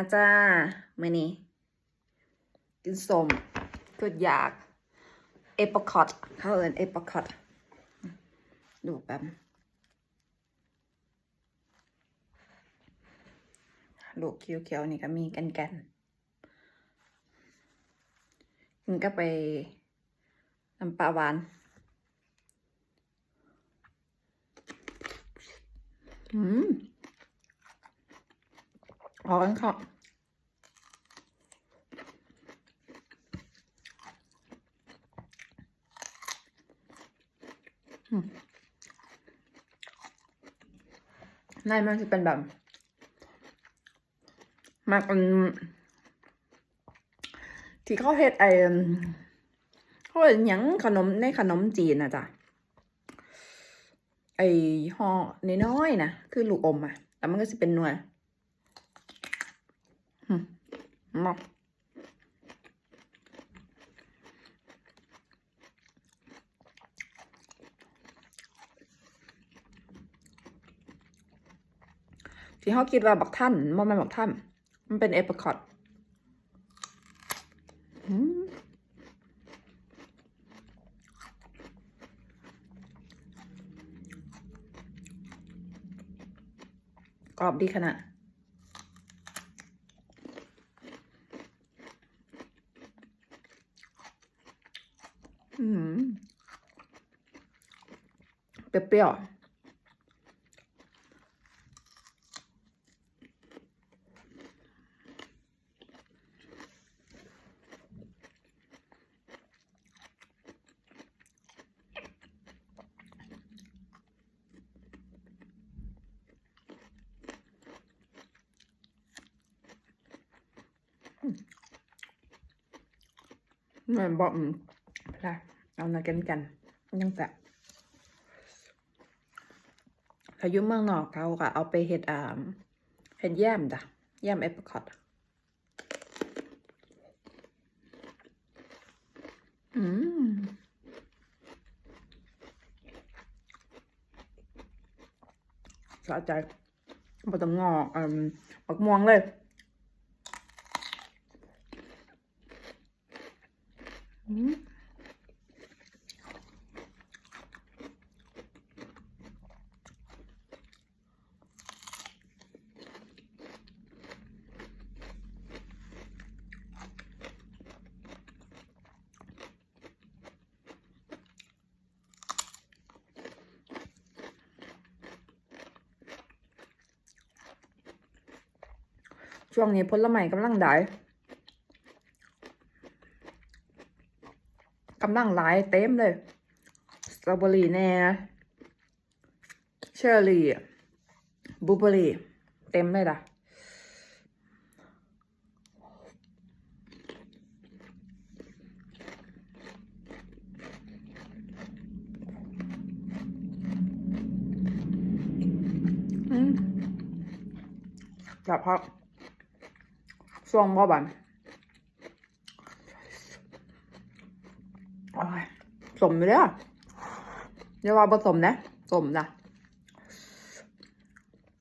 าจ้ามื่อนี้ กินสมเกิดอยาก เอปคอตเขาเอินเอปคอตดูแป๊บลูกเขียวๆนี่ก็มีกันกันๆกินก็ไปน้ำปลาหวานอืม ออกันค่ะอืมในมันจะเป็นแบบมันเป็นที่เขาเฮ็ดไอ้เขาเฮ็ดยังขนมในขนมจีนนะจ๊ะไอ้ห่อน้อยๆนะคือลูกอมอะแต่มันก็จะเป็นหน่วย มาที่เขาคิดว่าบักท่านมันเป็นบักท่าน มันเป็นเอปคอตอืมกรอบดีขนาด เปรี้ยวๆเหมื อนบอกอืมอะไรเอามากันกันยังจะพายุเมืองนอกเขาก็เอาไปเฮ็ดอ่าเฮ็ดแยมจ้ะแยมเอปเปิลคอตอืมสะใจบ่ต้องงอกอืมบักม่วงเลยอืม ช่วงนี้ผลไม้กำลังได้กำลังหลายเต็มเลยสตรอเบอรี่แน่เชอร์รี่บลูเบอรี่เต็มเลยล่ะอืมแบบพัก ช่วงพ่อบันโอ้ยสมอยู่เด้อเดี๋ยวว่าผสมนะสมนะ